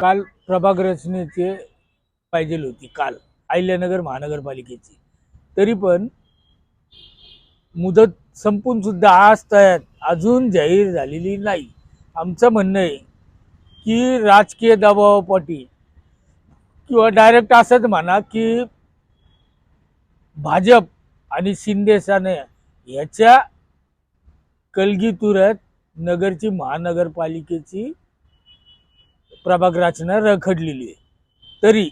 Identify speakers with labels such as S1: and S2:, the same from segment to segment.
S1: काल प्रभाग रचनेचे पाहिजे होती काल. अहिल्यानगर महानगरपालिकेची. तरी पण मुदत संपून सुद्धा आज तयार अजून जाहीर झालेली नाही. आमचं म्हणणं आहे की राजकीय दबावापोटी किंवा डायरेक्ट असंच म्हणा की भाजप आणि शिंदे ह्याच्या याच्या कलगीतुरात नगरची महानगरपालिकेची प्रभाग रचना रखडलेली आहे. तरी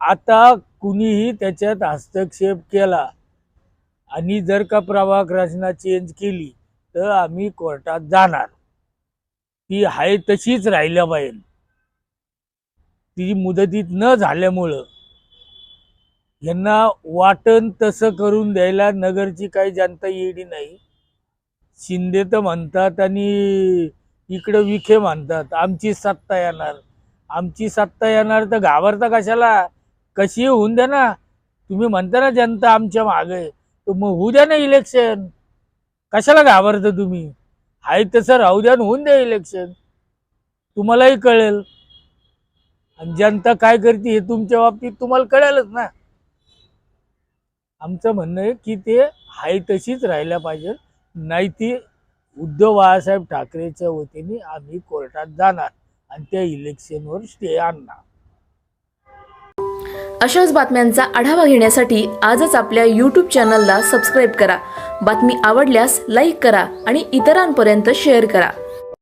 S1: आता कुणीही त्याच्यात हस्तक्षेप केला आणि जर का प्रभाग रचना चेंज केली तर आम्ही कोर्टात जाणार. ती आहे तशीच राहिल्या पाहिजे ती मुदतीत न झाल्यामुळं यांना वाटण तसं करून द्यायला नगरची काही जनता येडी नाही. शिंदे तर म्हणतात आणि इकडं विखे म्हणतात आमची सत्ता येणार. आमची सत्ता येणार तर घाबरता कशाला? कशी होऊन द्या ना. तुम्ही म्हणता ना जनता आमच्या मागे. तर मग होऊ द्या ना इलेक्शन कशाला घाबरता तुम्ही? आहे तसं राहू द्या होऊन द्या इलेक्शन तुम्हालाही कळेल. आणि जनता काय करते हे तुमच्या बाबतीत तुम्हाला कळेलच ना. आमचं म्हणणं आहे की ते आहे तशीच राहिल्या पाहिजे नाही ती उद्धव बाळासाहेब ठाकरेच्या वतीने आम्ही कोर्टात जाणार आणि त्या इलेक्शनवर स्टे आणणार.
S2: अशाच बातम्यांचा आढावा घेण्यासाठी आजच आपल्या यूट्यूब चॅनलला सबस्क्राईब करा. बातमी आवडल्यास लाईक करा आणि इतरांपर्यंत शेअर करा.